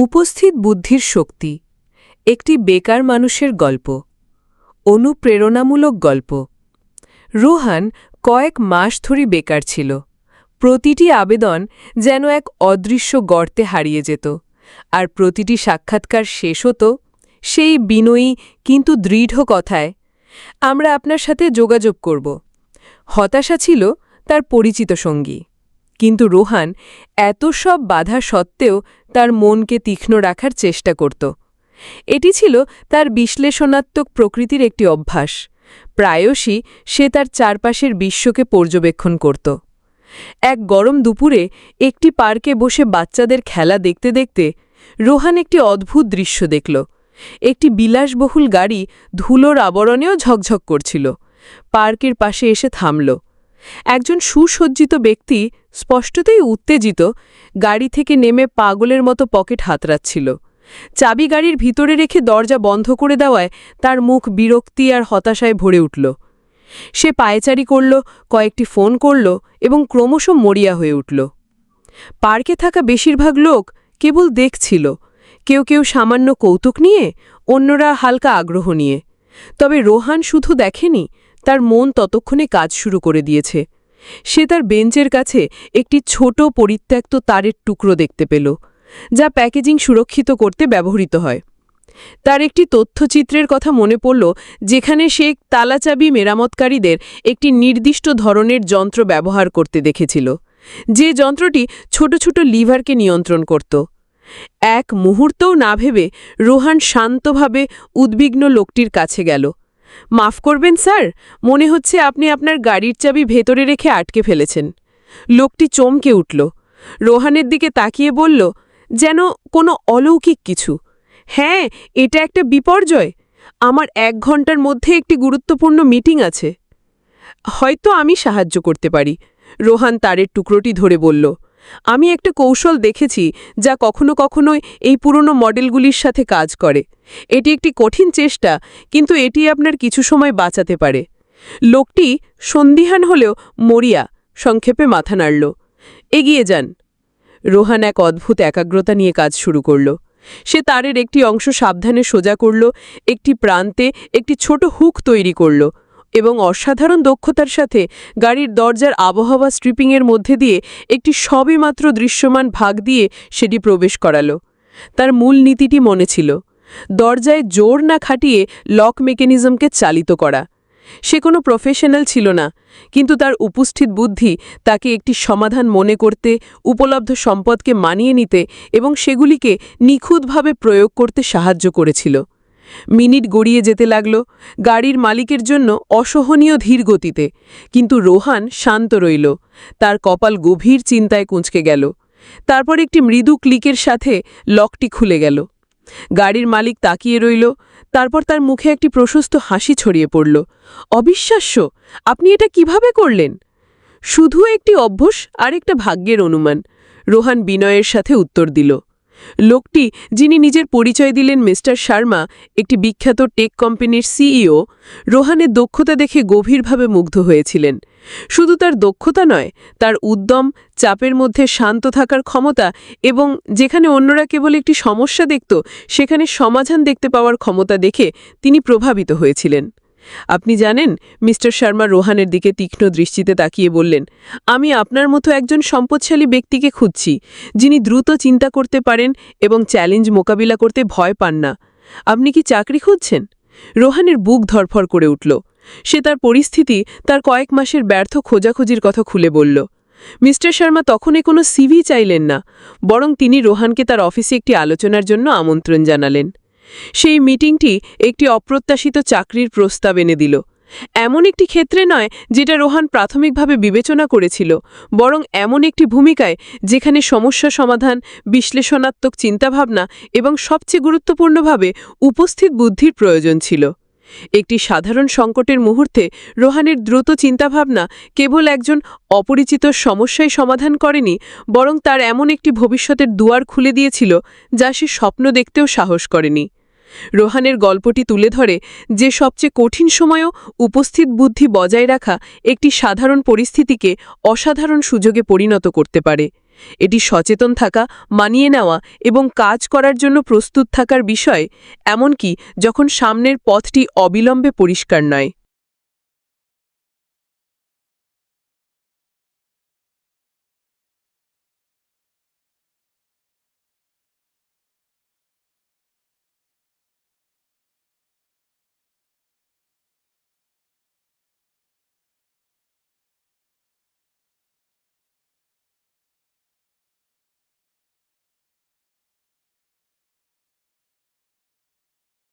উপস্থিত বুদ্ধির শক্তি, একটি বেকার মানুষের গল্প, অনুপ্রেরণামূলক গল্প। রোহান কয়েক মাস ধরে বেকার ছিল। প্রতিটি আবেদন যেন এক অদৃশ্য গর্তে হারিয়ে যেত, আর প্রতিটি সাক্ষাৎকার শেষ হতো সেই বিনয়ী কিন্তু দৃঢ় কথায়, আমরা আপনার সাথে যোগাযোগ করব। হতাশা ছিল তার পরিচিত সঙ্গী। কিন্তু রোহান এত সব বাধা সত্ত্বেও তার মনকে তীক্ষ্ণ রাখার চেষ্টা করত। এটি ছিল তার বিশ্লেষণাত্মক প্রকৃতির একটি অভ্যাস। প্রায়শই সে তার চারপাশের বিশ্বকে পর্যবেক্ষণ করত। এক গরম দুপুরে একটি পার্কে বসে বাচ্চাদের খেলা দেখতে দেখতে রোহান একটি অদ্ভুত দৃশ্য দেখল। একটি বিলাসবহুল গাড়ি ধুলোর আবরণেও ঝকঝক করছিল। পার্কের পাশে এসে থামল। একজন সুসজ্জিত ব্যক্তি স্পষ্টতই উত্তেজিত, গাড়ি থেকে নেমে পাগলের মতো পকেট হাতড়াচ্ছিল। চাবি গাড়ির ভিতরে রেখে দরজা বন্ধ করে দেওয়ায় তার মুখ বিরক্তি আর হতাশায় ভরে উঠল। সে পায়চারি করল, কয়েকটি ফোন করল এবং ক্রমশ মরিয়া হয়ে উঠল। পার্কে থাকা বেশিরভাগ লোক কেবল দেখছিল, কেউ কেউ সামান্য কৌতুক নিয়ে, অন্যরা হালকা আগ্রহ নিয়ে। তবে রোহান শুধু দেখেনি, তার মন ততক্ষণে কাজ শুরু করে দিয়েছে। সে তার বেঞ্চের কাছে একটি ছোট পরিত্যক্ত তারের টুকরো দেখতে পেল, যা প্যাকেজিং সুরক্ষিত করতে ব্যবহৃত হয়। তার একটি তথ্যচিত্রের কথা মনে পড়ল, যেখানে সে তালাচাবি মেরামতকারীদের একটি নির্দিষ্ট ধরনের যন্ত্র ব্যবহার করতে দেখেছিল। যে যন্ত্রটি ছোট ছোট লিভারকে নিয়ন্ত্রণ করত। এক মুহূর্তও না ভেবে রোহান শান্তভাবে উদ্বিগ্ন লোকটির কাছে গেল। মাফ করবেন, স্যার। মনে হচ্ছে আপনি আপনার গাড়ির চাবি ভেতরে রেখে আটকে ফেলেছেন। লোকটি চমকে উঠল। রোহানের দিকে তাকিয়ে বলল, যেন কোনো অলৌকিক কিছু। হ্যাঁ এটা একটা বিপর্যয়। আমার এক ঘণ্টার মধ্যে একটি গুরুত্বপূর্ণ মিটিং আছে। হয়তো আমি সাহায্য করতে পারি। রোহান তারের টুকরোটি ধরে বলল আমি একটা কৌশল দেখেছি যা কখনো কখনোই এই পুরনো মডেলগুলির সাথে কাজ করে। এটি একটি কঠিন চেষ্টা, কিন্তু এটি আপনার কিছু সময় বাঁচাতে পারে। লোকটি সন্দিহান হলেও মরিয়া সংক্ষেপে মাথা নাড়ল। এগিয়ে যান। রোহান এক অদ্ভুত একাগ্রতা নিয়ে কাজ শুরু করল। সে তারের একটি অংশ সাবধানে সোজা করল, একটি প্রান্তে একটি ছোট হুক তৈরি করল। এবং অসাধারণ দক্ষতার সাথে গাড়ির দরজার আবহাওয়া স্ট্রিপিংয়ের মধ্যে দিয়ে একটি সবেমাত্র দৃশ্যমান ভাগ দিয়ে সেটি প্রবেশ করালো। তার মূল নীতিটি মনে ছিল, দরজায় জোর না খাটিয়ে লক মেকানিজমকে চালিত করা। সে কোনো প্রফেশনাল ছিল না, কিন্তু তার উপস্থিত বুদ্ধি তাকে একটি সমাধান মনে করতে, উপলব্ধ সম্পদকে মানিয়ে নিতে এবং সেগুলিকে নিখুঁতভাবে প্রয়োগ করতে সাহায্য করেছিল। মিনিট গড়িয়ে যেতে লাগল গাড়ির মালিকের জন্য অসহনীয় ধীর গতিতে। কিন্তু রোহান শান্ত রইল। তার কপাল গভীর চিন্তায় কুঁচকে গেল। তারপর একটি মৃদু ক্লিকের সাথে লকটি খুলে গেল। গাড়ির মালিক তাকিয়ে রইল। তারপর তার মুখে একটি প্রশস্ত হাসি ছড়িয়ে পড়ল। অবিশ্বাস্য! আপনি এটা কীভাবে করলেন? শুধু একটি অভ্যস আর একটা ভাগ্যের অনুমান। রোহান বিনয়ের সাথে উত্তর দিল। লোকটি, যিনি নিজের পরিচয় দিলেন মিস্টার শর্মা, একটি বিখ্যাত টেক কোম্পানির সিইও, রোহানের দক্ষতা দেখে গভীরভাবে মুগ্ধ হয়েছিলেন। শুধু তার দক্ষতা নয়, তার উদ্যম, চাপের মধ্যে শান্ত থাকার ক্ষমতা এবং যেখানে অন্যরা কেবল একটি সমস্যা দেখত, সেখানে সমাধান দেখতে পাওয়ার ক্ষমতা দেখে তিনি প্রভাবিত হয়েছিলেন। আপনি জানেন, মিস্টার শর্মা রোহানের দিকে তীক্ষ্ণ দৃষ্টিতে তাকিয়ে বললেন, আমি আপনার মতো একজন সম্পদশালী ব্যক্তিকে খুঁজছি, যিনি দ্রুত চিন্তা করতে পারেন এবং চ্যালেঞ্জ মোকাবিলা করতে ভয় পান না। আপনি কি চাকরি খুঁজছেন? রোহানের বুক ধরফর করে উঠল। সে তার পরিস্থিতি তার কয়েক মাসের ব্যর্থ খোঁজাখুঁজির কথা খুলে বলল। মিস্টার শর্মা তখনই কোনো সিভি চাইলেন না, বরং তিনি রোহানকে তার অফিসে একটি আলোচনার জন্য আমন্ত্রণ জানালেন। সেই মিটিংটি একটি অপ্রত্যাশিত চাকরির প্রস্তাব এনে দিল। এমন একটি ক্ষেত্রে নয় যেটা রোহান প্রাথমিকভাবে বিবেচনা করেছিল, বরং এমন একটি ভূমিকায় যেখানে সমস্যা সমাধান, বিশ্লেষণাত্মক চিন্তাভাবনা এবং সবচেয়ে গুরুত্বপূর্ণভাবে উপস্থিত বুদ্ধির প্রয়োজন ছিল। একটি সাধারণ সংকটের মুহূর্তে রোহানের দ্রুত চিন্তাভাবনা কেবল একজন অপরিচিত সমস্যায় সমাধান করেনি, বরং তার এমন একটি ভবিষ্যতের দুয়ার খুলে দিয়েছিল যা সে স্বপ্ন দেখতেও সাহস করেনি। রোহানের গল্পটি তুলে ধরে যে সবচেয়ে কঠিন সময়েও উপস্থিত বুদ্ধি বজায় রাখা একটি সাধারণ পরিস্থিতিকে অসাধারণ সুযোগে পরিণত করতে পারে। এটি সচেতন থাকা, মানিয়ে নেওয়া এবং কাজ করার জন্য প্রস্তুত থাকার বিষয়, এমনকি যখন সামনের পথটি অবিলম্বে পরিষ্কার নয়।